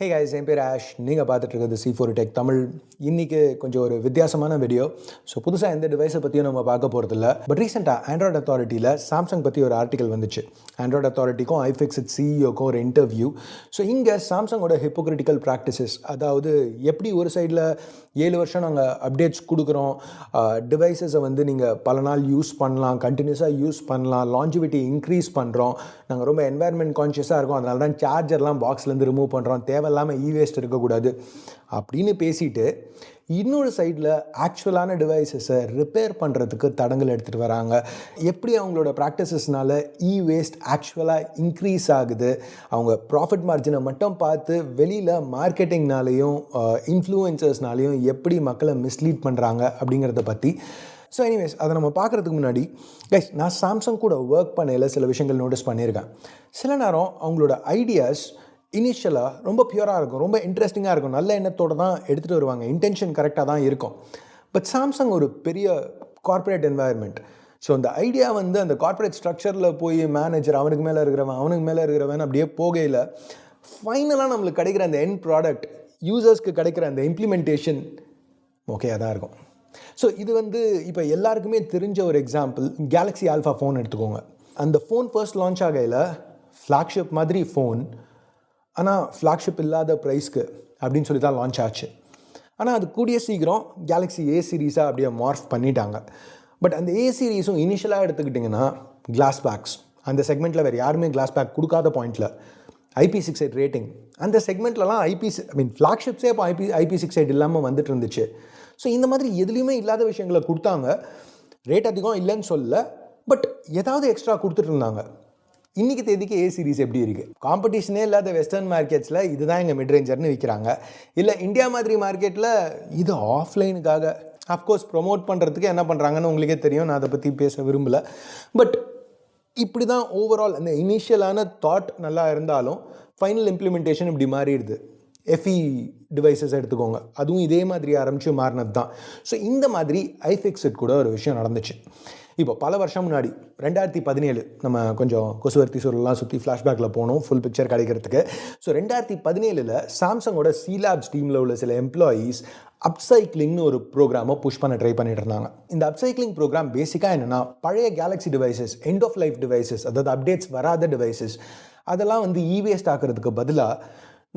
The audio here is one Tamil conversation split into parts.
ஹே காய்ஸ் என் பேர் ஆஷ். நீங்கள் பார்த்துட்டு இருக்கிறது சி ஃபோர் டெக் தமிழ். இன்றைக்கி கொஞ்சம் ஒரு வித்தியாசமான வீடியோ ஸோ புதுசாக எந்த டிவைஸை பற்றியும் நம்ம பார்க்க போகிறதில்ல பட் ரீசெண்டாக ஆண்ட்ராய்டு அத்தாரிட்டியில் சாம்சங் பற்றி ஒரு ஆர்டிக்கல் வந்துச்சு. ஆண்ட்ராய்டு அத்தாரிட்டிக்கும் ஐஃபிக்ஸிட் சிஇஓக்கும் ஒரு இன்டர்வியூ ஸோ இங்கே சாம்சங்கோட ஹிப்போக்ரிட்டிக்கல் ப்ராக்டிசஸ் அதாவது எப்படி ஒரு சைடில் ஏழு வருஷம் நாங்கள் அப்டேட்ஸ் கொடுக்குறோம் டிவைசஸை வந்து நீங்கள் பல நாள் யூஸ் பண்ணலாம் கண்டினியூஸாக யூஸ் பண்ணலாம் லாஞ்சிவிட்டி இன்க்ரீஸ் பண்ணுறோம் நாங்கள் ரொம்ப என்வாயர்மெண்ட் கான்ஷியஸாக இருக்கோம். அதனால தான் சார்ஜர்லாம் பாக்ஸ்லேருந்து ரிமூவ் பண்ணுறோம் தேவை தேவையில்லாமல் இ வேஸ்ட் இருக்கக்கூடாது அப்படின்னு பேசிட்டு இன்னொரு சைடில் ஆக்சுவலான டிவைசஸை ரிப்பேர் பண்ணுறதுக்கு தடங்கள் எடுத்துகிட்டு வராங்க. எப்படி அவங்களோட ப்ராக்டிசஸ்னால இ வேஸ்ட் ஆக்சுவலாக இன்க்ரீஸ் ஆகுது? அவங்க ப்ராஃபிட் மார்ஜினை மட்டும் பார்த்து வெளியில் மார்க்கெட்டிங்னாலேயும் இன்ஃப்ளூயன்சர்ஸ்னாலேயும் எப்படி மக்களை மிஸ்லீட் பண்ணுறாங்க அப்படிங்கிறத பற்றி ஸோ எனிவேஸ் அதை நம்ம பார்க்குறதுக்கு முன்னாடி கைஸ் நான் சாம்சங் கூட ஒர்க் பண்ணையில் சில விஷயங்கள் நோட்டீஸ் பண்ணியிருக்கேன். சில நேரம் அவங்களோட ஐடியாஸ் இனிஷியலாக ரொம்ப பியூராக இருக்கும். ரொம்ப இன்ட்ரெஸ்டிங்காக இருக்கும். நல்ல எண்ணத்தோடு தான் எடுத்துகிட்டு வருவாங்க. இன்டென்ஷன் கரெக்டாக தான் இருக்கும். பட் சாம்சங் ஒரு பெரிய கார்ப்பரேட் என்வாயர்மெண்ட் ஸோ அந்த ஐடியா வந்து அந்த கார்ப்பரேட் ஸ்ட்ரக்சரில் போய் மேனேஜர் அவனுக்கு மேலே இருக்கிறவன் அவனுக்கு மேலே இருக்கிறவன் அப்படியே போகையில் ஃபைனலாக நம்மளுக்கு கிடைக்கிற அந்த என் ப்ராடக்ட் யூசர்ஸ்க்கு கிடைக்கிற அந்த இம்ப்ளிமெண்டேஷன் ஓகேயாக தான் இருக்கும். ஸோ இது வந்து இப்போ எல்லாருக்குமே தெரிஞ்ச ஒரு எக்ஸாம்பிள் கேலக்ஸி ஆல்ஃபா ஃபோன் எடுத்துக்கோங்க. அந்த ஃபோன் ஃபர்ஸ்ட் லான்ச் ஆகையில் ஃப்ளாக்ஷிப் மாதிரி ஃபோன் ஆனால் ஃப்ளாக்ஷிப் இல்லாத ப்ரைஸ்க்கு அப்படின்னு சொல்லி தான் லான்ச் ஆச்சு. ஆனால் அது கூடிய சீக்கிரம் கேலக்ஸி ஏ சீரீஸாக அப்படியே மார்ஃப் பண்ணிட்டாங்க. பட் அந்த ஏ சீரீஸும் இனிஷியலாக எடுத்துக்கிட்டிங்கன்னா கிளாஸ் பேக்ஸ் அந்த செக்மெண்ட்டில் வேறு யாருமே கிளாஸ் பேக் கொடுக்காத பாயிண்ட்டில் ஐபி சிக்ஸ் எயிட் ரேட்டிங் அந்த செக்மெண்ட்லலாம் ஐபி ஐ மீன் ஃப்ளாக்ஷிப்ஸே இப்போ ஐபி ஐபி சிக்ஸ் எயிட் இல்லாமல் வந்துட்டு இருந்துச்சு. ஸோ இந்த மாதிரி எதுலேயுமே இல்லாத விஷயங்களை கொடுத்தாங்க. ரேட் அதிகம் இல்லைன்னு சொல்லலை. பட் ஏதாவது எக்ஸ்ட்ரா கொடுத்துட்டு இருந்தாங்க. இன்றைக்கி தேதிக்கு ஏ சீரிஸ் எப்படி இருக்குது காம்படிஷனே இல்லாத வெஸ்டர்ன் மார்க்கெட்ஸில் இதுதான் எங்கள் மிட்ரேஞ்சர்னு விற்கிறாங்க இல்லை இந்தியா மாதிரி மார்க்கெட்டில் இது ஆஃப்லைனுக்காக அஃப்கோர்ஸ் ப்ரொமோட் பண்ணுறதுக்கு என்ன பண்ணுறாங்கன்னு உங்களுக்கே தெரியும். நான் அதை பற்றி பேச விரும்பலை. பட் இப்படி தான் ஓவரால் அந்த இனிஷியலான தாட் நல்லா இருந்தாலும் ஃபைனல் இம்ப்ளிமெண்டேஷன் இப்படி மாறிடுது. எஃப்இ டிவைசஸ் எடுத்துக்கோங்க. அதுவும் இதே மாதிரி ஆரம்பித்து மாறினது தான் ஸோ இந்த மாதிரி ஐஃபிக்ஸட் கூட ஒரு விஷயம் நடந்துச்சு. இப்போ பல வருஷம் முன்னாடி ரெண்டாயிரத்தி பதினேழு நம்ம கொஞ்சம் கொசுவர்த்தி சூழலாம் சுற்றி ஃப்ளாஷ்பேக்கில் போகணும் ஃபுல் பிக்சர் கிடைக்கிறதுக்கு. ஸோ ரெண்டாயிரத்தி பதினேழில் சாம்சங்கோட சீலாப்ஸ் டீமில் உள்ள சில எம்ப்ளாயீஸ் அப்சைக்ளிங்னு ஒரு ப்ரோக்ராமை புஷ் பண்ண ட்ரை பண்ணிட்டு இருந்தாங்க. இந்த அப்சைக்கிளிங் ப்ரோக்ராம் பேசிக்காக என்னென்னா பழைய Galaxy devices end of life devices அதாவது அப்டேட்ஸ் வராத டிவைசஸ் அதெல்லாம் வந்து இவேஸ்ட் ஆக்கிறதுக்கு பதிலாக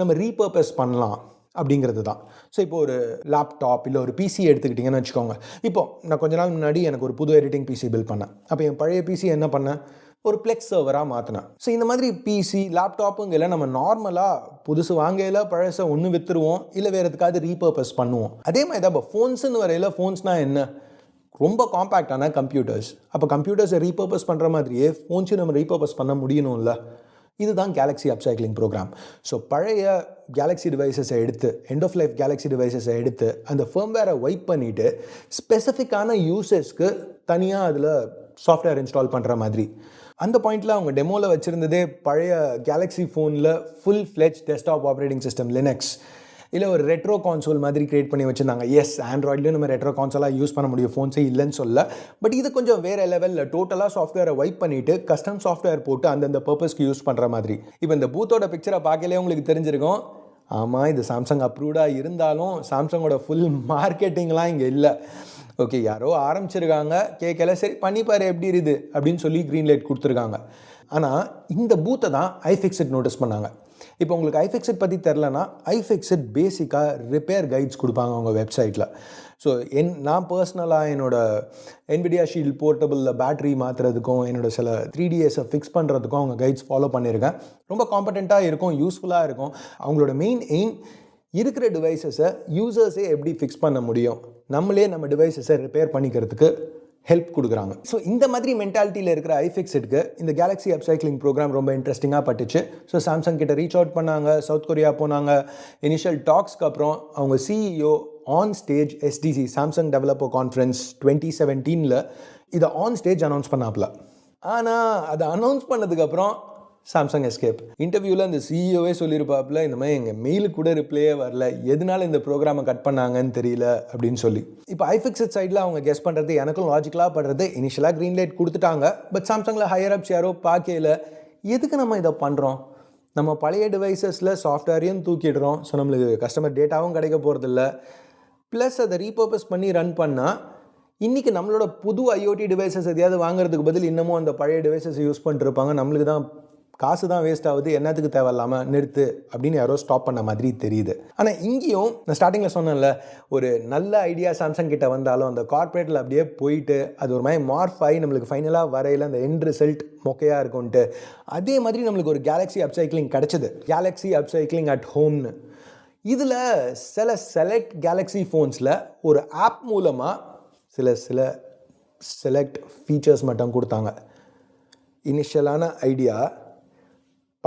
நம்ம ரீபர்பஸ் பண்ணலாம். அப்படிங்கிறது தான். ஸோ இப்போ ஒரு லேப்டாப் இல்லை ஒரு பிசி எடுத்துக்கிட்டிங்கன்னு வச்சுக்கோங்க. இப்போ நான் கொஞ்ச நாள் முன்னாடி எனக்கு ஒரு புது எடிட்டிங் பிசி பில் பண்ணேன். அப்போ என் பழைய பிசி என்ன பண்ணேன்? ஒரு ப்ளெக்ஸ் சர்வராக மாற்றினேன் ஸோ இந்த மாதிரி பிசி லேப்டாப்புங்கில் நம்ம நார்மலாக புதுசு வாங்கையில் பழசை ஒன்று விற்றுருவோம் இல்லை வேறு எதுக்காவது ரீபர்பஸ் பண்ணுவோம். அதே மாதிரி தான் இப்போ ஃபோன்ஸுன்னு வரையில் ஃபோன்ஸ்னால் என்ன? ரொம்ப காம்பேக்டான கம்ப்யூட்டர்ஸ் அப்போ கம்ப்யூட்டர்ஸை ரீபர்பஸ் பண்ணுற மாதிரியே ஃபோன்ஸையும் நம்ம ரீபர்பஸ் பண்ண முடியணும்ல? இதுதான் கேலக்ஸி அப்சைக்ளிங் ப்ரோக்ராம் ஸோ பழைய கேலக்ஸி டிவைசஸை எடுத்து எண்ட் ஆஃப் லைஃப் கேலக்ஸி டிவைசஸை எடுத்து அந்த ஃபேம்வேரை வைப் பண்ணிவிட்டு ஸ்பெசிஃபிக்கான யூசர்ஸ்க்கு தனியாக அதில் சாஃப்ட்வேர் இன்ஸ்டால் பண்ணுற மாதிரி. அந்த பாயிண்டில் அவங்க டெமோவில் வச்சுருந்ததே பழைய கேலக்ஸி ஃபோனில் full fledged desktop operating system Linux இல்லை ஒரு ரெட்ரோ கான்சோல் மாதிரி க்ரியேட் பண்ணி வச்சுருந்தாங்க. எஸ் ஆண்ட்ராய்ட்லேயும் நம்ம ரெட்ரோ கான்சோலாக யூஸ் பண்ண முடியும். ஃபோன்ஸே இல்லைன்னு சொல்ல. பட் இது கொஞ்சம் வேறு லெவலில் டோட்டலாக சாஃப்ட்வேரை வைப் பண்ணிவிட்டு கஸ்டம் சாஃப்ட்வேர் போட்டு அந்தந்த பர்பஸ்க்கு யூஸ் பண்ணுற மாதிரி. இப்போ இந்த பூத்தோட பிக்சரை பார்க்கலே உங்களுக்கு தெரிஞ்சிருக்கும். ஆமாம் இது சாம்சங் அப்ரூவ்டாக இருந்தாலும் சாம்சங்கோட ஃபுல் மார்க்கெட்டிங்லாம் இங்கே இல்லை. ஓகே யாரோ ஆரம்பிச்சிருக்காங்க. கேட்கல சரி பண்ணிப்பார் எப்படி இருக்குது அப்படின்னு சொல்லி க்ரீன் லைட் கொடுத்துருக்காங்க. ஆனால் இந்த பூத்தை தான் ஐஃபிக்ஸட் நோட்டீஸ் பண்ணாங்க. இப்போ உங்களுக்கு ஐஃபிக்ஸட் பற்றி தெரிலனா ஐஃபிக்ஸட் பேசிக்காக ரிப்பேர் கைட்ஸ் கொடுப்பாங்க அவங்க வெப்சைட்டில் ஸோ என் நான் பர்சனலாக என்னோட என்விடியா ஷீல்ட் போர்ட்டபிளில் பேட்டரி மாற்றுறதுக்கும் என்னோடய சில த்ரீ டிஎஸை ஃபிக்ஸ் பண்ணுறதுக்கும் அவங்க கைட்ஸ் ஃபாலோ பண்ணியிருக்கேன். ரொம்ப காம்படெண்ட்டாக இருக்கும் யூஸ்ஃபுல்லாக இருக்கும். அவங்களோட மெயின் எய்ம் இருக்கிற டிவைசஸை யூசர்ஸே எப்படி ஃபிக்ஸ் பண்ண முடியும்? நம்மளே நம்ம டிவைசஸை ரிப்பேர் பண்ணிக்கிறதுக்கு ஹெல்ப் கொடுக்குறாங்க. ஸோ இந்த மாதிரி மென்டாலிட்டியில் இருக்கிற ஐஃபிக்ஸுக்கு இந்த கேலக்ஸி அப்சைக்கிளிங் ப்ரோக்ராம் ரொம்ப இன்ட்ரெஸ்டிங்காக பட்டுச்சு. ஸோ சாம்சங் கிட்ட ரீச் அவுட் பண்ணாங்க சவுத் கொரியா போனாங்க. இனிஷியல் டாக்ஸ்க்கு அப்புறம் அவங்க CEO on stage SDC Samsung developer conference twenty செவன்டீனில் இதை ஆன் ஸ்டேஜ் அனௌன்ஸ் பண்ணாப்ல ஆனால் அதை அனௌன்ஸ் பண்ணதுக்கப்புறம் சாம்சங் எஸ்கேப் இன்டர்வியூவில் அந்த சிஇஓவே சொல்லியிருப்பாப்புல இந்த மாதிரி எங்கள் மெயிலுக்கு கூட ரிப்ளையே வரல. எதனால இந்த ப்ரோக்ராமை கட் பண்ணாங்கன்னு தெரியல அப்படின்னு சொல்லி. இப்போ ஐஃபிக்ஸட் சைடில் அவங்க கெஸ் பண்ணுறது எனக்கும் லாஜிக்கலாக படுறது இனிஷியலாக க்ரீன் லைட் கொடுத்துட்டாங்க. பட் சாம்சங்கில் ஹையர் அப்ஸ் யாரோ பார்க்கையில் எதுக்கு நம்ம இதை பண்ணுறோம் நம்ம பழைய டிவைசஸில் சாஃப்ட்வேரையும் தூக்கிடுறோம். ஸோ நம்மளுக்கு கஸ்டமர் டேட்டாவும் கிடைக்க போகிறதில்ல ப்ளஸ் அதை ரீபர்பஸ் பண்ணி ரன் பண்ணால் இன்றைக்கி நம்மளோட புது ஐஓடி டிவைசஸ் எதையாவது வாங்குறதுக்கு பதில் இன்னமும் அந்த பழைய டிவைசஸ் யூஸ் பண்ணிட்டுருப்பாங்க நம்மளுக்கு தான் காசு தான் வேஸ்ட் ஆகுது என்னத்துக்கு தேவையில்லாமல் நிறுத்து அப்படின்னு யாரோ ஸ்டாப் பண்ண மாதிரி தெரியுது. ஆனால் இங்கேயும் நான் ஸ்டார்டிங்கில் சொன்னேன்ல ஒரு நல்ல ஐடியா சாம்சங் கிட்ட வந்தாலும் அந்த கார்ப்பரேட்டில் அப்படியே போயிட்டு அது ஒரு மாதிரி மார்ஃப் ஆகி நம்மளுக்கு ஃபைனலாக வரையில் அந்த எண்ட் ரிசல்ட் மொக்கையாக இருக்கும்ன்ட்டு அதே மாதிரி நம்மளுக்கு ஒரு கேலக்ஸி அப்சைக்கிளிங் கிடச்சிது. கேலக்ஸி அப்சைக்கிளிங் அட் ஹோம்னு இதில் சில செலக்ட் கேலக்ஸி ஃபோன்ஸில் ஒரு ஆப் மூலமாக சில சில செலக்ட் ஃபீச்சர்ஸ் மட்டும் கொடுத்தாங்க. இனிஷியலான ஐடியா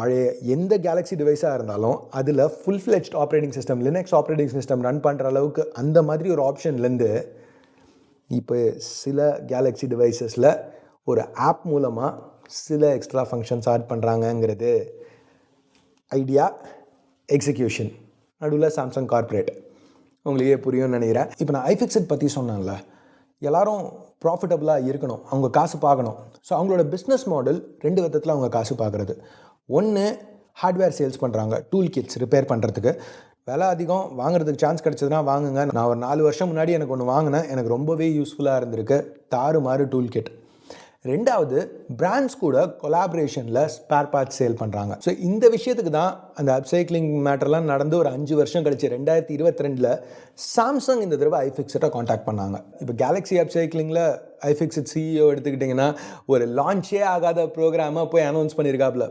பழைய எந்த கேலக்ஸி டிவைஸாக இருந்தாலும் அதில் full fledged operating system Linux operating system run பண்ணுற அளவுக்கு அந்த மாதிரி ஒரு ஆப்ஷன்லேருந்து இப்போ சில கேலக்ஸி டிவைசஸில் ஒரு ஆப் மூலமாக சில எக்ஸ்ட்ரா ஃபங்க்ஷன்ஸ் ஆட் பண்ணுறாங்கங்கிறது ஐடியா எக்ஸிக்யூஷன் நடுவில் சாம்சங் கார்ப்பரேட் உங்களுக்கே புரியும்னு நினைக்கிறேன். இப்போ நான் ஐஃபிக்ஸட் பற்றி சொன்னேன்ல எல்லாரும் ப்ராஃபிட்டபுளாக இருக்கணும் அவங்க காசு பார்க்கணும். ஸோ அவங்களோட பிஸ்னஸ் மாடல் ரெண்டு விதத்தில் அவங்க காசு பார்க்குறது. ஒன்று ஹார்ட்வேர் சேல்ஸ் பண்ணுறாங்க டூல் கிட்ஸ் ரிப்பேர் பண்ணுறதுக்கு விலை அதிகம் வாங்குறதுக்கு சான்ஸ் கிடச்சதுன்னா வாங்குங்க. நான் ஒரு நாலு வருஷம் முன்னாடி எனக்கு ஒன்று வாங்கினேன். எனக்கு ரொம்பவே யூஸ்ஃபுல்லாக இருந்திருக்கு. தாறு மாறு டூல் கிட் ரெண்டாவது பிராண்ட்ஸ் கூட கொலாபரேஷனில் ஸ்பேர் பார்ட்ஸ் சேல் பண்ணுறாங்க ஸோ இந்த விஷயத்துக்கு தான் அந்த அப்சைக்ளிங் மேட்டர்லாம் நடந்து ஒரு அஞ்சு வருஷம் கழிச்சு ரெண்டாயிரத்தி இருபத்தி ரெண்டில் சாம்சங் இந்த தடவை ஐஃபிக்ஸட்டை காண்டாக்ட் பண்ணாங்க. இப்போ கேலக்ஸி அப்சைக்ளிங்கில் ஐஃபிக்ஸட் சிஇஓ எடுத்துக்கிட்டிங்கன்னா ஒரு லான்ச்சே ஆகாத ப்ரோக்ராமை போய் அனௌன்ஸ் பண்ணியிருக்காப்புல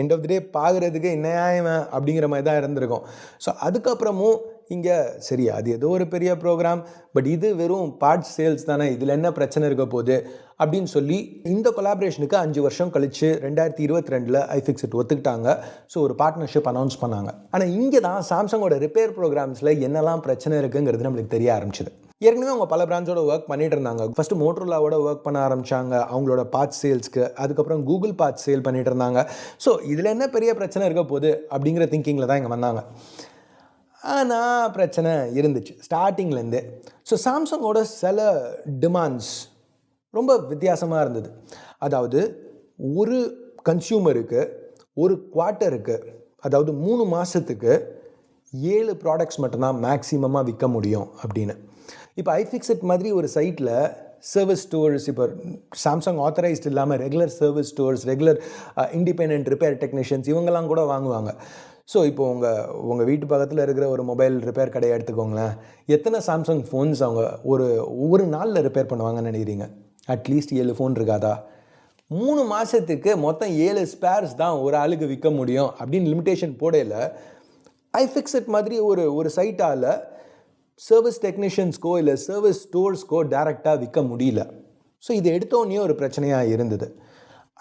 எண்ட் ஆஃப் தி டே பார்க்குறதுக்கு என்னையாயவன் அப்படிங்கிற மாதிரி தான் இருந்திருக்கும். ஸோ அதுக்கப்புறமும் இங்கே சரி அது ஏதோ ஒரு பெரிய ப்ரோக்ராம் பட் இது வெறும் பார்ட்ஸ் சேல்ஸ் தானே இதில் என்ன பிரச்சனை இருக்க போகுது அப்படின்னு சொல்லி இந்த கொலாபரேஷனுக்கு அஞ்சு வருஷம் கழிச்சு ரெண்டாயிரத்தி இருபத்தி ரெண்டில் ஐஃபிக்ஸிட் ஒத்துக்கிட்டாங்க. ஸோ ஒரு பார்ட்னர்ஷிப் அனௌன்ஸ் பண்ணாங்க. ஆனால் இங்கே தான் சாம்சங்கோட ரிப்பேர் ப்ரோக்ராம்ஸில் என்னெல்லாம் பிரச்சனை இருக்குங்கிறது நம்மளுக்கு தெரிய ஆரம்பிச்சது. ஏற்கனவே அவங்க பல பிராண்ட்ஸோட ஒர்க் பண்ணிட்டு இருந்தாங்க. ஃபஸ்ட்டு மோட்ரோலாவோட ஒர்க் பண்ண ஆரம்பிச்சாங்க. அவங்களோட பார்ட்ஸ் சேல்ஸ்க்கு அதுக்கப்புறம் கூகுள் பார்ட்ஸ் சேல் பண்ணிட்டு இருந்தாங்க. ஸோ இதில் என்ன பெரிய பிரச்சனை இருக்க போகுது அப்படிங்கிற திங்கிங்கில் தான் இங்கே வந்தாங்க. ஆனால் பிரச்சனை இருந்துச்சு ஸ்டார்டிங்லேருந்தே ஸோ சாம்சங்கோட சில டிமாண்ட்ஸ் ரொம்ப வித்தியாசமாக இருந்தது. அதாவது ஒரு கன்சியூமருக்கு ஒரு குவார்ட்டருக்கு அதாவது மூணு மாதத்துக்கு ஏழு ப்ராடக்ட்ஸ் மட்டும்தான் மேக்ஸிமமாக விற்க முடியும் அப்படின்னு. இப்போ ஐஃபிக்ஸட் மாதிரி ஒரு சைட்டில் சர்வீஸ் ஸ்டோர்ஸ் இப்போ சாம்சங் ஆத்தரைஸ்ட் இல்லாமல் regular service stores regular independent repair technicians இவங்கெல்லாம் கூட வாங்குவாங்க. ஸோ இப்போ உங்கள் உங்கள் வீட்டு பக்கத்தில் இருக்கிற ஒரு மொபைல் ரிப்பேர் கடையை எடுத்துக்கோங்களேன். எத்தனை சாம்சங் ஃபோன்ஸ் அவங்க ஒரு ஒரு நாளில் ரிப்பேர் பண்ணுவாங்கன்னு நினைக்கிறீங்க? அட்லீஸ்ட் ஏழு ஃபோன் இருக்காதா? மூணு மாதத்துக்கு மொத்தம் ஏழு ஸ்பேர்ஸ் தான் ஒரு ஆளுக்கு விற்க முடியும் அப்படின்னு லிமிட்டேஷன் போடையில் ஐஃபிக்ஸட் மாதிரி ஒரு ஒரு சைட்டால் சர்வீஸ் டெக்னீஷியன்ஸ்க்கோ இல்லை சர்வீஸ் ஸ்டோர்ஸ்க்கோ டேரெக்டாக விற்க முடியல. ஸோ இது எடுத்தோடனே ஒரு பிரச்சனையாக இருந்தது.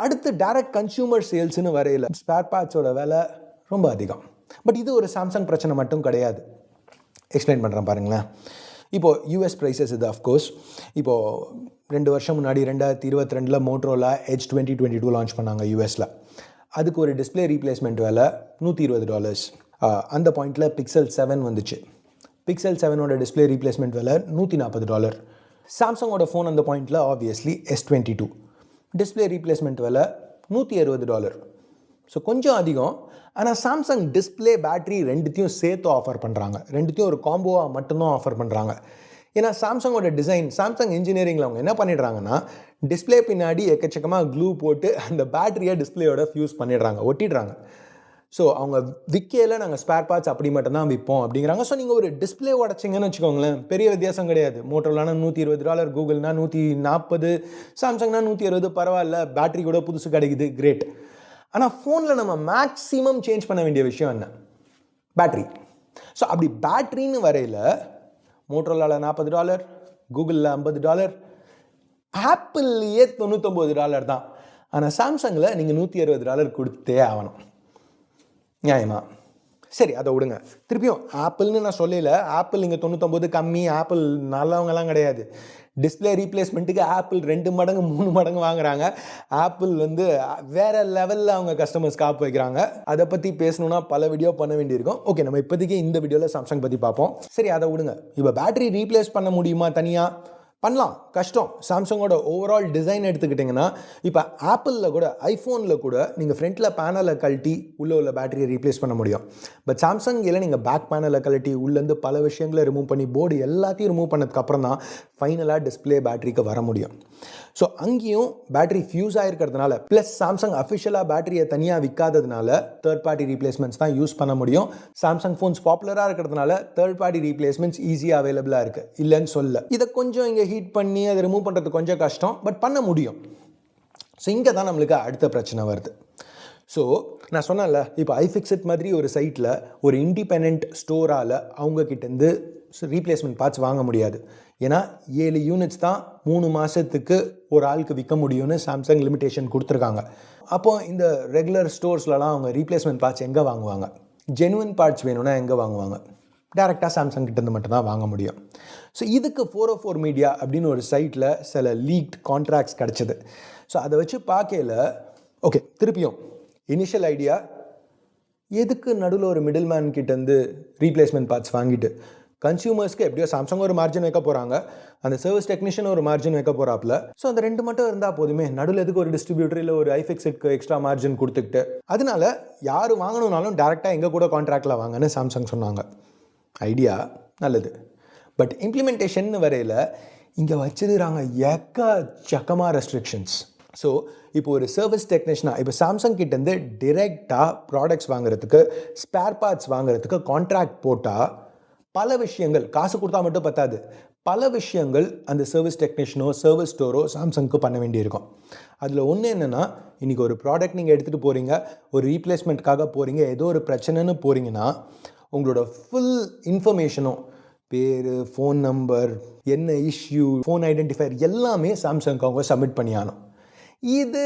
அடுத்து டேரக்ட் கன்சியூமர் சேல்ஸ்னு வரையில் ஸ்பேர் பார்ட்ஸோட விலை ரொம்ப அதிகம். பட் இது ஒரு சாம்சங் பிரச்சனை மட்டும் கிடையாது. எக்ஸ்பிளைன் பண்ணுறேன் பாருங்களேன். இப்போது யூஎஸ் ப்ரைஸஸ் இது அஃப்கோர்ஸ் இப்போது ரெண்டு வருஷம் முன்னாடி ரெண்டாயிரத்தி இருபத்தி ரெண்டில் Motorola H twenty twenty two launch பண்ணாங்க யூஎஸில் அதுக்கு ஒரு டிஸ்பிளே ரீப்ளேஸ்மெண்ட் விலை நூற்றி இருபது டாலர்ஸ் அந்த பாயிண்டில் பிக்சல் செவன் வந்துச்சு. பிக்சல் செவனோட டிஸ்பிளே ரீப்ளேஸ்மெண்ட் விலை நூற்றி நாற்பது டாலர் சாம்சங்கோட ஃபோன் அந்த பாயிண்டில் obviously S twenty two display replacement விலை நூற்றி அறுபது டாலர் ஸோ கொஞ்சம் அதிகம். ஆனால் சாம்சங் டிஸ்பிளே பேட்ரி ரெண்டுத்தையும் சேர்த்து ஆஃபர் பண்ணுறாங்க ரெண்டுத்தையும் ஒரு காம்போவாக மட்டும்தான் ஆஃபர் பண்ணுறாங்க ஏன்னா சாம்சங்கோட டிசைன் சாம்சங் இன்ஜினியரிங்கில் அவங்க என்ன பண்ணிடுறாங்கன்னா டிஸ்பிளே பின்னாடி எக்கச்சக்கமாக க்ளூ போட்டு அந்த பேட்டரியை டிஸ்பிளேயோட ஃபியூஸ் பண்ணிடுறாங்க. ஒட்டிடுறாங்க. ஸோ அவங்க விற்கையில் நாங்கள் ஸ்பேர் பார்ட்ஸ் அப்படி மட்டும்தான் விற்போம் அப்படிங்கிறாங்க. ஸோ நீங்கள் ஒரு டிஸ்பிளே உடச்சிங்கன்னு வச்சுக்கோங்களேன் பெரிய வித்தியாசம் கிடையாது. மோட்டோலானா நூற்றி இருபது டாலர் கூகுள்னா நூற்றி நாற்பது சாம்சங்னா நூற்றி அறுபது பரவாயில்ல பேட்டரி கூட புதுசு கிடைக்குது கிரேட் ஆனால் ஃபோனில் நம்ம மேக்ஸிமம் சேஞ்ச் பண்ண வேண்டிய விஷயம் என்ன? பேட்ரி ஸோ அப்படி பேட்ரின்னு வரையில் மோட்டோலாவில் நாற்பது டாலர் கூகுளில் ஐம்பது டாலர் ஆப்பிள்லேயே தொண்ணூத்தொம்பது டாலர் தான். ஆனால் சாம்சங்கில் நீங்கள் நூற்றி அறுபது டாலர் கொடுத்தே ஆகணும். நியாயமாக சரி அதை விடுங்க. திருப்பியும் ஆப்பிள்னு நான் சொல்லல. ஆப்பிள் இங்கே தொண்ணூத்தொம்பது கம்மி. ஆப்பிள் நல்லவங்கலாம் கிடையாது. டிஸ்பிளே ரீப்ளேஸ்மெண்ட்டுக்கு ஆப்பிள் ரெண்டு மடங்கு மூணு மடங்கு வாங்குறாங்க. ஆப்பிள் வந்து வேறு லெவலில் அவங்க கஸ்டமர்ஸ் காப்பு வைக்கிறாங்க. அதை பற்றி பேசணுன்னா பல வீடியோ பண்ண வேண்டியிருக்கும். ஓகே நம்ம இப்போதைக்கு இந்த வீடியோவில் சாம்சங் பற்றி பார்ப்போம். சரி அதை விடுங்க. இப்போ பேட்டரி ரீப்ளேஸ் பண்ண முடியுமா தனியாக பண்ணலாம். கஷ்டம். சாம்சங்கோட ஓவரால் டிசைன் எடுத்துக்கிட்டிங்கன்னா இப்போ ஆப்பிளில் கூட ஐஃபோனில் கூட நீங்கள் ஃப்ரண்ட்டில் பேனலை கழட்டி உள்ளே உள்ள பேட்டரியை ரீப்ளேஸ் பண்ண முடியும். பட் சாம்சங்கில் நீங்கள் பேக் பேனலை கழட்டி உள்ளேருந்து பல விஷயங்களை ரிமூவ் பண்ணி போர்டு எல்லாத்தையும் ரிமூவ் பண்ணதுக்கப்புறம் தான் ஃபைனலாக டிஸ்பிளே பேட்டரிக்கு வர முடியும். ஸோ அங்கேயும் பேட்டரி ஃபியூஸ் ஆகிருக்கிறதுனால ப்ளஸ் சாம்சங் அஃபிஷியலாக பேட்டரியை தனியாக விற்காததுனால தேர்ட் பார்ட்டி ரீப்ளேஸ்மெண்ட்ஸ் தான் யூஸ் பண்ண முடியும். சாம்சங் ஃபோன்ஸ் பாப்புலராக இருக்கிறதுனால தேர்ட் பார்ட்டி ரீப்ளேஸ்மெண்ட்ஸ் ஈஸியாக அவைலபிளாக இருக்குது இல்லைன்னு சொல்ல இதை கொஞ்சம் இங்கே ஹீட் பண்ணி அதை ரிமூவ் பண்ணுறது கொஞ்சம் கஷ்டம் பட் பண்ண முடியும். ஸோ இங்கே தான் நம்மளுக்கு அடுத்த பிரச்சனை வருது. ஸோ நான் சொன்னேன்ல இப்போ ஐஃபிக்ஸட் மாதிரி ஒரு சைட்டில் ஒரு இண்டிபெண்ட் ஸ்டோரால் அவங்கக்கிட்டேருந்து ரீப்ளேஸ்மெண்ட் பார்ட்ஸ் வாங்க முடியாது. ஏன்னா ஏழு யூனிட்ஸ் தான் மூணு மாதத்துக்கு ஒரு ஆளுக்கு விற்க முடியும்னு சாம்சங் லிமிடேஷன் கொடுத்துருக்காங்க. அப்போ இந்த ரெகுலர் ஸ்டோர்ஸ்லலாம் அவங்க ரீப்ளேஸ்மெண்ட் பார்ட்ஸ் எங்கே வாங்குவாங்க? ஜெனுவன் பார்ட்ஸ் வேணும்னா எங்கே வாங்குவாங்க? டேரெக்டாக சாம்சங் கிட்டேருந்து மட்டும்தான் வாங்க முடியும். ஸோ இதுக்கு ஃபோர் ஓ ஃபோர் மீடியா அப்படின்னு ஒரு சைட்டில் சில லீக்ட் கான்ட்ராக்ட்ஸ் கிடச்சிது. ஸோ அதை வச்சு பார்க்கல ஓகே திருப்பியும் இனிஷியல் ஐடியா எதுக்கு நடுவில் ஒரு மிடில் மேன் கிட்டேருந்து ரீப்ளேஸ்மெண்ட் பார்ட்ஸ் வாங்கிட்டு? கன்சியூமர்ஸ்க்கு எப்படியோ சாம்சங் ஒரு மார்ஜின் வைக்க போகிறாங்க அந்த சர்வீஸ் டெக்னீஷியன் ஒரு மார்ஜின் வைக்க போகிறாப்புல ஸோ அந்த ரெண்டு மட்டும் இருந்தால் போதுமே. நடுவில் எதுக்கு ஒரு டிஸ்ட்ரிபியூட்டர் இல்லை ஒரு ஐஃபிக்ஸுக்கு எக்ஸ்ட்ரா மார்ஜின் கொடுத்துக்கிட்டு? அதனால யார் வாங்கணும்னாலும் டேரெக்டாக எங்கள் கூட கான்ட்ராக்டில் வாங்கன்னு சாம்சங் சொன்னாங்க. ஐடியா நல்லது. பட் இம்ப்ளிமெண்டேஷன் வரையில் இங்கே வச்சிருக்கிறாங்க எக்கச்சக்கமாக ரெஸ்ட்ரிக்ஷன்ஸ் ஸோ இப்போ ஒரு சர்வீஸ் டெக்னீஷியனாக இப்போ சாம்சங் கிட்டேருந்து டிரெக்டாக ப்ராடக்ட்ஸ் வாங்குறதுக்கு ஸ்பேர் பார்ட்ஸ் வாங்குறதுக்கு கான்ட்ராக்ட் போட்டால் பல விஷயங்கள் காசு கொடுத்தா மட்டும் பத்தாது. பல விஷயங்கள் அந்த சர்வீஸ் டெக்னீஷியனோ சர்வீஸ் ஸ்டோரோ சாம்சங்க்கு பண்ண வேண்டியிருக்கும். அதில் ஒன்று என்னென்னா இன்றைக்கி ஒரு ப்ராடக்ட் நீங்கள் எடுத்துகிட்டு போகிறீங்க ஒரு ரீப்ளேஸ்மெண்ட்காக போகிறீங்க ஏதோ ஒரு பிரச்சனைன்னு போகிறீங்கன்னா உங்களோட ஃபுல் இன்ஃபர்மேஷனும் பேர் ஃபோன் நம்பர் என்ன இஷ்யூ ஃபோன் ஐடென்டிஃபையர் எல்லாமே சாம்சங்க்கு அவங்க சப்மிட் பண்ணியானோம் இது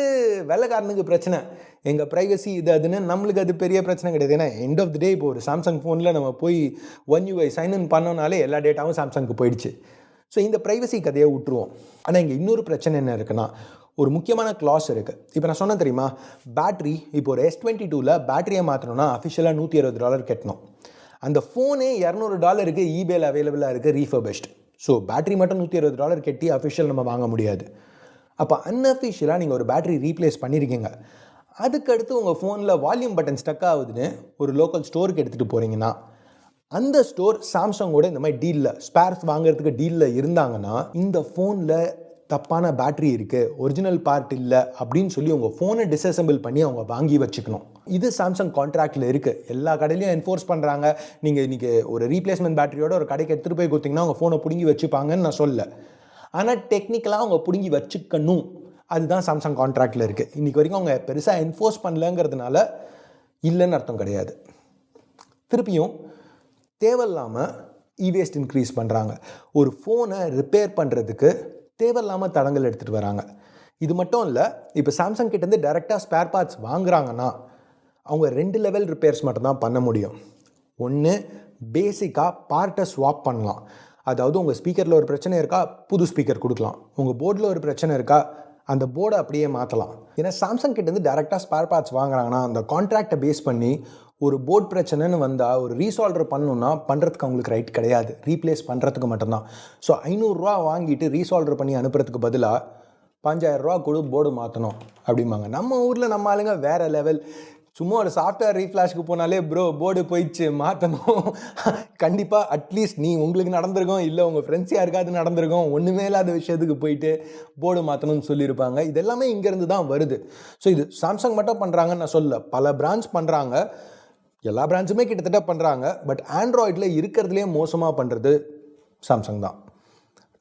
வெள்ளைக்காரனுக்கு பிரச்சனை. எங்கள் ப்ரைவசி இது அதுன்னு நம்மளுக்கு அது பெரிய பிரச்சனை கிடையாது. ஏன்னா எண்ட் ஆஃப் தி டே இப்போ ஒரு சாம்சங் ஃபோனில் நம்ம போய் ஒன் யூஐ சைன்இன் பண்ணோனாலே எல்லா டேட்டாவும் சாம்சங்க்கு போயிடுச்சு. ஸோ இந்த ப்ரைவசி கதையை விட்டுருவோம். ஆனால் இங்கே இன்னொரு பிரச்சனை என்ன இருக்குன்னா ஒரு முக்கியமான கிளாஸ் இருக்குது இப்போ நான் சொன்னேன் தெரியுமா? பேட்ரி இப்போ ஒரு எஸ் டுவெண்ட்டி டூவில் பேட்டரியை மாற்றணும்னா அஃபிஷியலாக நூற்றி அறுபது டாலர் கட்டணும். அந்த ஃபோனே இரநூறு டாலருக்கு இபேல அவைலபிளாக இருக்குது ரீஃபர்பெஸ்ட் ஸோ பேட்டரி மட்டும் நூற்றி அறுபது டாலர் கட்டி அஃபிஷியல் நம்ம வாங்க முடியாது. அப்போ அன்அஃபிஷியலாக நீங்கள் ஒரு பேட்டரி ரீப்ளேஸ் பண்ணியிருக்கீங்க அதுக்கடுத்து உங்கள் ஃபோனில் வால்யூம் பட்டன் ஸ்டக் ஆகுதுன்னு ஒரு லோக்கல் ஸ்டோருக்கு எடுத்துகிட்டு போகிறீங்கன்னா அந்த ஸ்டோர் சாம்சங்கோட இந்த மாதிரி டீலில் ஸ்பேர்ஸ் வாங்குறதுக்கு டீலில் இருந்தாங்கன்னா இந்த ஃபோனில் தப்பான பேட்டரி இருக்குது ஒரிஜினல் பார்ட் இல்லை அப்படின்னு சொல்லி உங்கள் ஃபோனை டிஸ்அசம்பிள் பண்ணி அவங்க வாங்கி வச்சுக்கணும். இது சாம்சங் கான்ட்ராக்டில் இருக்குது எல்லா கடையிலையும் என்ஃபோர்ஸ் பண்ணுறாங்க நீங்கள் இன்றைக்கி ஒரு ரீப்ளேஸ்மெண்ட் பேட்டரியோட ஒரு கடைக்கு எடுத்துகிட்டு போய் கொடுத்தீங்கன்னா உங்கள் ஃபோனை பிடுங்கி வச்சுப்பாங்கன்னு நான் சொல்ல ஆனால் டெக்னிக்கலாக அவங்க பிடுங்கி வச்சுக்கணும். அதுதான் சாம்சங் கான்ட்ராக்டில் இருக்குது இன்றைக்கி வரைக்கும் அவங்க பெருசாக என்ஃபோர்ஸ் பண்ணலங்கிறதுனால இல்லைன்னு அர்த்தம் கிடையாது. திருப்பியும் தேவையில்லாமல் இவேஸ்ட் இன்க்ரீஸ் பண்ணுறாங்க ஒரு ஃபோனை ரிப்பேர் பண்ணுறதுக்கு தேவையில்லாமல் தடங்கள் எடுத்துகிட்டு வராங்க. இது மட்டும் இல்லை இப்போ சாம்சங் கிட்டேருந்து டேரெக்டாக ஸ்பேர் பார்ட்ஸ் வாங்குறாங்கன்னா அவங்க ரெண்டு லெவல் ரிப்பேர்ஸ் மட்டும்தான் பண்ண முடியும். ஒன்று பேசிக்காக பார்ட்டை ஸ்வாப் பண்ணலாம். அதாவது உங்கள் ஸ்பீக்கரில் ஒரு பிரச்சனை இருக்கா புது ஸ்பீக்கர் கொடுக்கலாம். உங்கள் போர்டில் ஒரு பிரச்சனை இருக்கா அந்த போர்டை அப்படியே மாற்றலாம் ஏன்னா சாம்சங் கிட்டேருந்து டேரெக்டாக ஸ்பேர் பார்ட்ஸ் வாங்குறாங்கன்னா அந்த கான்ட்ராக்டை பேஸ் பண்ணி ஒரு போர்ட் பிரச்சனைன்னு வந்தால் ஒரு ரீசால்வர் பண்ணணுன்னா பண்ணுறதுக்கு அவங்களுக்கு ரைட் கிடையாது. ரீப்ளேஸ் பண்ணுறதுக்கு மட்டும்தான். ஸோ ஐநூறுரூவா வாங்கிட்டு ரீசால்வர் பண்ணி அனுப்புறதுக்கு பதிலாக பஞ்சாயிரரூவா கொடு போர்டு மாற்றணும் அப்படிம்பாங்க. நம்ம ஊரில் நம்ம ஆளுங்க வேறு லெவல் சும்மா ஒரு சாஃப்ட்வேர் ரீஃப்ளாஷ்க்கு போனாலே ப்ரோ போர்டு போயிடுச்சு மாற்றணும் கண்டிப்பாக அட்லீஸ்ட் நீ உங்களுக்கு நடந்திருக்கும் இல்லை உங்கள் ஃப்ரெண்ட்ஸ் யாருக்காவது நடந்திருக்கும் ஒன்றுமே இல்லாத விஷயத்துக்கு போயிட்டு போர்டு மாற்றணும்னு சொல்லியிருப்பாங்க. இது எல்லாமே இங்கேருந்து தான் வருது. ஸோ இது சாம்சங் மட்டும் பண்ணுறாங்கன்னு நான் சொல்ல பல பிரான்ச் பண்ணுறாங்க எல்லா பிரான்ச்சுமே கிட்டத்தட்ட பண்ணுறாங்க பட் ஆண்ட்ராய்டில் இருக்கிறதுலே மோசமாக பண்ணுறது சாம்சங் தான்.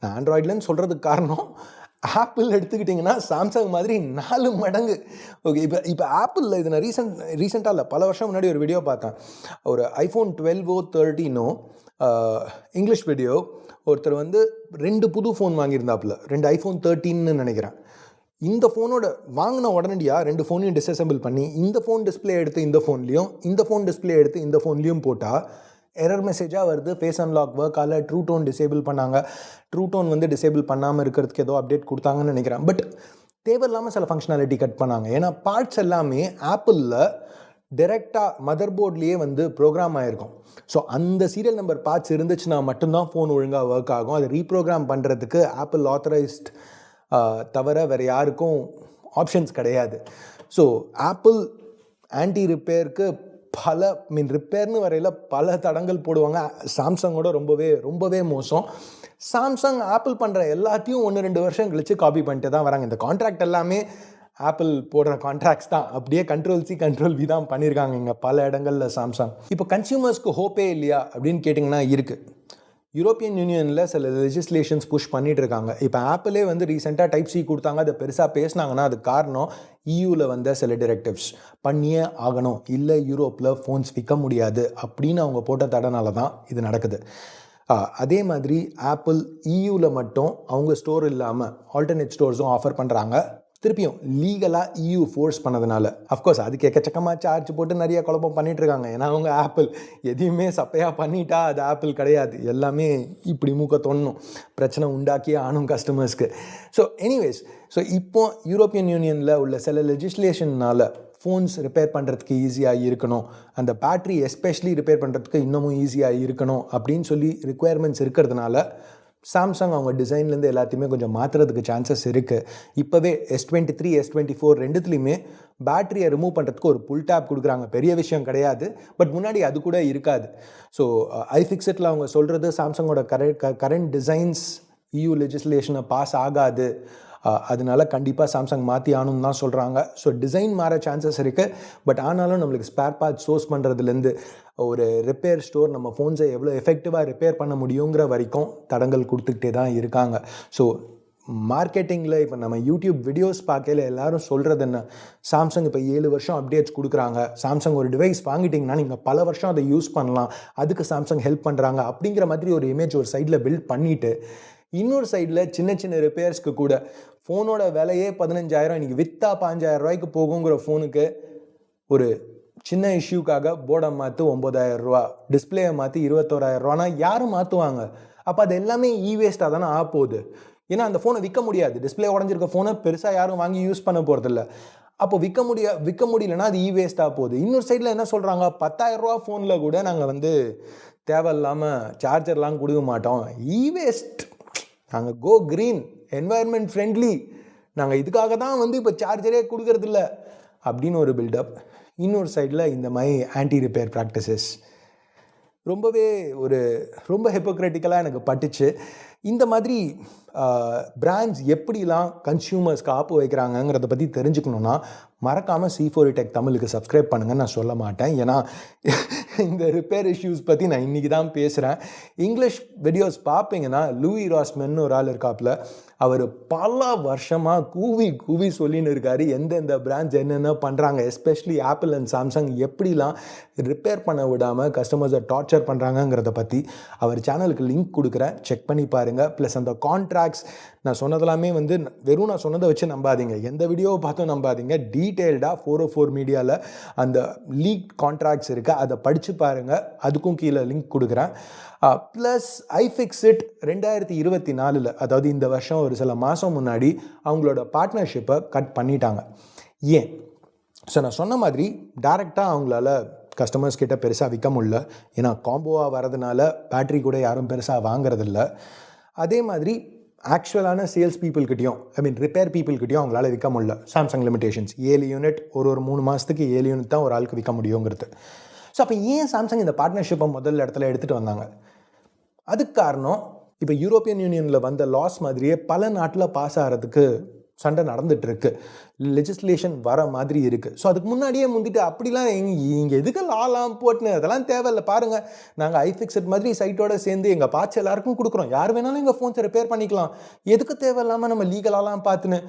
நான் ஆண்ட்ராய்ட்லன்னு சொல்கிறதுக்கு காரணம் ஆப்பிள் எடுத்துக்கிட்டிங்கன்னா சாம்சங் மாதிரி நாலு மடங்கு. ஓகே இப்போ இப்போ ஆப்பிளில் இது நான் ரீசெண்ட் ரீசெண்டாக இல்லை பல வருஷம் முன்னாடி ஒரு வீடியோ பார்த்தேன். ஒரு ஐஃபோன் டுவெல்வோ தேர்ட்டினோ இங்கிலீஷ் வீடியோ ஒருத்தர் வந்து ரெண்டு புது ஃபோன் வாங்கியிருந்தாப்புல. ரெண்டு ஐஃபோன் தேர்ட்டின்னு நினைக்கிறேன். இந்த ஃபோனோட வாங்கின உடனடியாக ரெண்டு ஃபோனையும் டிஸ்அசம்பிள் பண்ணி இந்த ஃபோன் டிஸ்பிளே எடுத்து இந்த ஃபோன்லேயும் இந்த ஃபோன் டிஸ்பிளே எடுத்து இந்த ஃபோன்லேயும் போட்டால் எரர் மெசேஜாக வருது. ஃபேஸ் அன்லாக் ஒர்க்கால் ட்ரூ டோன் டிசேபிள் பண்ணாங்க. ட்ரூ டோன் வந்து டிசேபிள் பண்ணாமல் இருக்கிறதுக்கு ஏதோ அப்டேட் கொடுத்தாங்கன்னு நினைக்கிறேன். பட் தேவையில்லாமல் சில ஃபங்க்ஷனாலிட்டி கட் பண்ணாங்க. ஏன்னா பார்ட்ஸ் எல்லாமே ஆப்பிளில் டெரெக்டாக மதர் போர்ட்லேயே வந்து ப்ரோக்ராம் ஆகிருக்கும் ஸோ அந்த சீரியல் நம்பர் பார்ட்ஸ் இருந்துச்சுன்னா மட்டும்தான் ஃபோன் ஒழுங்காக ஒர்க் ஆகும். அதை ரீப்ரோக்ராம் பண்ணுறதுக்கு ஆப்பிள் ஆத்தரைஸ்ட் தவிர வேறு யாருக்கும் ஆப்ஷன்ஸ் கிடையாது. ஸோ ஆப்பிள் ஆன்டி ரிப்பேருக்கு பல மீன் ரிப்பேர்னு வரையில் பல தடங்கள் போடுவாங்க. சாம்சங்கோட ரொம்பவே ரொம்பவே மோசம். சாம்சங் ஆப்பிள் பண்ணுற எல்லாத்தையும் ஒன்று ரெண்டு வருஷம் கழித்து காப்பி பண்ணிட்டு தான் வராங்க. இந்த கான்ட்ராக்ட் எல்லாமே ஆப்பிள் போடுற கான்ட்ராக்ட்ஸ் தான். அப்படியே கண்ட்ரோல் சி கண்ட்ரோல் வி தான் பண்ணியிருக்காங்க இங்கே பல இடங்களில் சாம்சங். இப்போ கன்சியூமர்ஸ்க்கு ஹோப்பே இல்லையா? அப்படின்னு கேட்டிங்கன்னா இருக்குது யூரோப்பியன் யூனியனில் சில லெஜிஸ்லேஷன்ஸ் புஷ் பண்ணிட்டு இருக்காங்க இப்போ ஆப்பிளே வந்து ரீசெண்டாக டைப் சி கொடுத்தாங்க. அதை பெருசாக பேசினாங்கன்னா அது காரணம் இயூவில் வந்த சில டிரெக்டிவ்ஸ் பண்ணியே ஆகணும். இல்லை யூரோப்பில் ஃபோன்ஸ் விற்க முடியாது அப்படின்னு அவங்க போட்ட தடனால தான் இது நடக்குது. அதே மாதிரி ஆப்பிள் இயூவில் மட்டும் அவங்க ஸ்டோர் இல்லாமல் ஆல்டர்னேட் ஸ்டோர்ஸும் ஆஃபர் பண்ணுறாங்க திருப்பியும் லீகலாக இயூ ஃபோர்ஸ் பண்ணதுனால. அஃப்கோர்ஸ் அதுக்கு எக்கச்சக்கமாக சார்ஜ் போட்டு நிறைய குழப்பம் பண்ணிகிட்டு இருக்காங்க ஏன்னா அவங்க ஆப்பிள் எதையுமே சப்பையாக பண்ணிட்டா அது ஆப்பிள் கிடையாது. எல்லாமே இப்படி மூக்க தோணும் பிரச்சனை உண்டாக்கியே ஆனும் கஸ்டமர்ஸ்க்கு ஸோ எனிவேஸ் ஸோ இப்போ யூரோப்பியன் யூனியனில் உள்ள சில லெஜிஸ்லேஷன்னால் ஃபோன்ஸ் ரிப்பேர் பண்ணுறதுக்கு ஈஸியாக இருக்கணும். அந்த பேட்ரி எஸ்பெஷலி ரிப்பேர் பண்ணுறதுக்கு இன்னமும் ஈஸியாக இருக்கணும் அப்படின்னு சொல்லி ரிக்குயர்மெண்ட்ஸ் இருக்கிறதுனால சாம்சங் அவங்க டிசைன்லேருந்து எல்லாத்தையுமே கொஞ்சம் மாற்றுறதுக்கு சான்சஸ் இருக்குது இப்போவே S twenty three S twenty four ரெண்டுத்துலேயுமே பேட்டரியை ரிமூவ் பண்ணுறதுக்கு ஒரு புல் டேப் கொடுக்குறாங்க. பெரிய விஷயம் கிடையாது. பட் முன்னாடி அது கூட இருக்காது. ஸோ ஐ ஃபிக்ஸெட்டில் அவங்க சொல்கிறது சாம்சங்கோட கரெக்ட் கரண்ட் டிசைன்ஸ் இயூ லெஜிஸ்லேஷனை பாஸ் ஆகாது. அதனால கண்டிப்பாக சாம்சங் மாற்றி ஆகணும்னு தான் சொல்கிறாங்க ஸோ டிசைன் மாற சான்சஸ் இருக்குது பட் ஆனாலும் நம்மளுக்கு ஸ்பேர் பார்ட் சோர்ஸ் பண்ணுறதுலேருந்து ஒரு ரிப்பேர் ஸ்டோர் நம்ம ஃபோன்ஸை எவ்வளோ எஃபெக்டிவாக ரிப்பேர் பண்ண முடியுங்கிற வரைக்கும் தடங்கள் கொடுத்துக்கிட்டே தான் இருக்காங்க. ஸோ மார்க்கெட்டிங்கில் இப்போ நம்ம யூடியூப் வீடியோஸ் பார்க்கல எல்லாரும் சொல்கிறது என்ன? சாம்சங் இப்போ ஏழு வருஷம் அப்டேட்ஸ் கொடுக்குறாங்க. சாம்சங் ஒரு டிவைஸ் வாங்கிட்டிங்கன்னா நீங்கள் பல வருஷம் அதை யூஸ் பண்ணலாம். அதுக்கு சாம்சங் ஹெல்ப் பண்ணுறாங்க அப்படிங்கிற மாதிரி ஒரு இமேஜ் ஒரு சைடில் பில்ட் பண்ணிவிட்டு இன்னொரு சைடில் சின்ன சின்ன ரிப்பேர்ஸ்க்கு கூட ஃபோனோட விலையே பதினஞ்சாயிரம் இன்றைக்கி விற்றா பாஞ்சாயிரம் ரூபாய்க்கு போகுங்கிற ஃபோனுக்கு ஒரு சின்ன இஷ்யூக்காக போர்டை மாற்று ஒம்பதாயிரம் ரூபா டிஸ்பிளேயை மாற்றி இருபத்தோராயிரம் ரூபானா யாரும் மாற்றுவாங்க அப்போ அது எல்லாமே இ வேஸ்ட்டாக தானே ஆக போகுது ஏன்னா அந்த ஃபோனை விற்க முடியாது. டிஸ்பிளே உடஞ்சிருக்க ஃபோனை பெருசாக யாரும் வாங்கி யூஸ் பண்ண போகிறதில்ல அப்போ விற்க முடிய விற்க முடியலன்னா அது இ வேஸ்ட்டாக போகுது. இன்னொரு சைடில் என்ன சொல்கிறாங்க பத்தாயிரம் ரூபா ஃபோனில் கூட நாங்கள் வந்து தேவையில்லாமல் சார்ஜர்லாம் கொடுக்க மாட்டோம். இ வேஸ்ட் நாங்கள் கோ க்ரீன் என்வாயர்மெண்ட் ஃப்ரெண்ட்லி நாங்கள் இதுக்காக தான் வந்து இப்போ சார்ஜரே கொடுக்கறதில்ல. அப்படின்னு ஒரு பில்டப் இன்னொரு சைடில் இந்த மாதிரி ஆன்டி ரிப்பேர் ப்ராக்டிசஸ் ரொம்பவே ஒரு ரொம்ப ஹிப்போக்ரட்டிக்கலாக எனக்கு பட்டுச்சு. இந்த மாதிரி பிராண்ட்ஸ் எப்படிலாம் கன்சியூமர்ஸ்க்கு காப்பு வைக்கிறாங்கங்கிறத பற்றி தெரிஞ்சுக்கணுன்னா மறக்காமல் சி ஃபோர் டெக் e தமிழுக்கு சப்ஸ்கிரைப் பண்ணுங்கன்னு நான் சொல்ல மாட்டேன். ஏன்னா இந்த ரிப்பேர் இஷ்யூஸ் பற்றி நான் இன்றைக்கி தான் பேசுகிறேன் இங்கிலீஷ் வீடியோஸ் பார்ப்பீங்கன்னா லூயி ராஸ்மென்னு ஒரு ஆள் இருக்காப்புல. அவர் பல வருஷமாக கூவி கூவி சொல்லின்னு இருக்காரு. எந்தெந்த பிராண்ட்ஸ் என்னென்ன பண்ணுறாங்க எஸ்பெஷலி ஆப்பிள் அண்ட் சாம்சங் எப்படிலாம் ரிப்பேர் பண்ண விடாமல் கஸ்டமர்ஸை டார்ச்சர் பண்ணுறாங்கங்கிறத பற்றி அவர் சேனலுக்கு லிங்க் கொடுக்குறேன். செக் பண்ணி பாருங்கள் ப்ளஸ் அந்த ட்ராக்ஸ் நான் சொன்னதெல்லாமே வந்து வெறும் நான் சொன்னதை வச்சு நம்பாதீங்க. எந்த வீடியோவை பார்த்தும் நம்பாதீங்க. டீட்டெயில்டாக ஃபோர் ஓ ஃபோர் மீடியாவில் அந்த லீக் கான்ட்ராக்ட்ஸ் இருக்குது அதை படித்து பாருங்கள் அதுக்கும் கீழே லிங்க் கொடுக்குறேன். ப்ளஸ் ஐஃபிக்ஸிட் ரெண்டாயிரத்தி இருபத்தி நாலில் அதாவது இந்த வருஷம் ஒரு சில மாதம் முன்னாடி அவங்களோட பார்ட்னர்ஷிப்பை கட் பண்ணிட்டாங்க. ஏன்? ஸோ நான் சொன்ன மாதிரி டேரெக்டாக அவங்களால கஸ்டமர்ஸ் கிட்ட பெருசாக விற்க முடில ஏன்னா காம்போவாக வரதுனால பேட்ரி கூட யாரும் பெருசாக வாங்குறதில்ல. அதே மாதிரி ஆக்சுவலான சேல்ஸ் பீப்புள்கிட்டையும் ஐ மீன் ரிப்பேர் பீப்புள்கிட்டையும் அவங்களால விற்க முடியல. சாம்சங் லிமிடேஷன்ஸ் ஏழு யூனிட் ஒரு ஒரு மூணு மாதத்துக்கு ஏழு யூனிட் தான் ஒரு ஆளுக்கு விற்க முடியுங்கிறது. ஸோ அப்போ ஏன் சாம்சங் இந்த பார்ட்னர்ஷிப்பை முதல் இடத்துல எடுத்துகிட்டு வந்தாங்க? அதுக்கு காரணம் இப்போ யூரோப்பியன் யூனியனில் வந்த லாஸ் மாதிரியே பல நாட்டில் பாஸ் ஆகிறதுக்கு சண்டை நடந்துகிட்ருக்கு லெஜிஸ்லேஷன் வர மாதிரி இருக்குது ஸோ அதுக்கு முன்னாடியே முந்திட்டு அப்படிலாம் இங்கே எதுக்கு லாலாம் போட்டுன்னு அதெல்லாம் தேவையில்லை. பாருங்கள் நாங்கள் ஐஃபிக்ஸட் மாதிரி சைட்டோட சேர்ந்து எங்கள் பார்ட்ஸ் எல்லாருக்கும் கொடுக்குறோம். யார் வேணாலும் எங்கள் ஃபோன்ஸை ரிப்பேர் பண்ணிக்கலாம். எதுக்கு தேவையில்லாமல் நம்ம லீகலாலாம் பார்த்துன்னு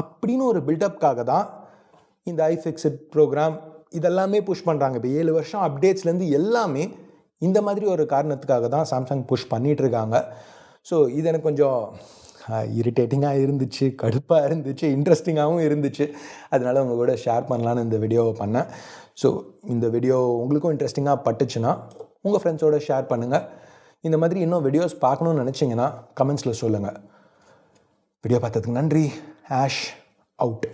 அப்படின்னு ஒரு பில்டப்காக தான் இந்த ஐஃபிக்ஸட் ப்ரோக்ராம் இதெல்லாமே புஷ் பண்ணுறாங்க இப்போ ஏழு வருஷம் அப்டேட்ஸ்லேருந்து எல்லாமே இந்த மாதிரி ஒரு காரணத்துக்காக தான் சாம்சங் புஷ் பண்ணிகிட்ருக்காங்க ஸோ இது எனக்கு கொஞ்சம் இரிட்டேட்டிங்காக இருந்துச்சு கடுப்பாக இருந்துச்சு இன்ட்ரெஸ்டிங்காகவும் இருந்துச்சு. அதனால் உங்கள் கூட ஷேர் பண்ணலான்னு இந்த வீடியோவை பண்ணேன். ஸோ இந்த வீடியோ உங்களுக்கும் இன்ட்ரெஸ்டிங்காக பட்டுச்சுன்னா உங்கள் ஃப்ரெண்ட்ஸோட ஷேர் பண்ணுங்கள் இந்த மாதிரி இன்னும் வீடியோஸ் பார்க்கணுன்னு நினச்சிங்கன்னா கமெண்ட்ஸில் சொல்லுங்கள் வீடியோ பார்த்ததுக்கு நன்றி. Ash out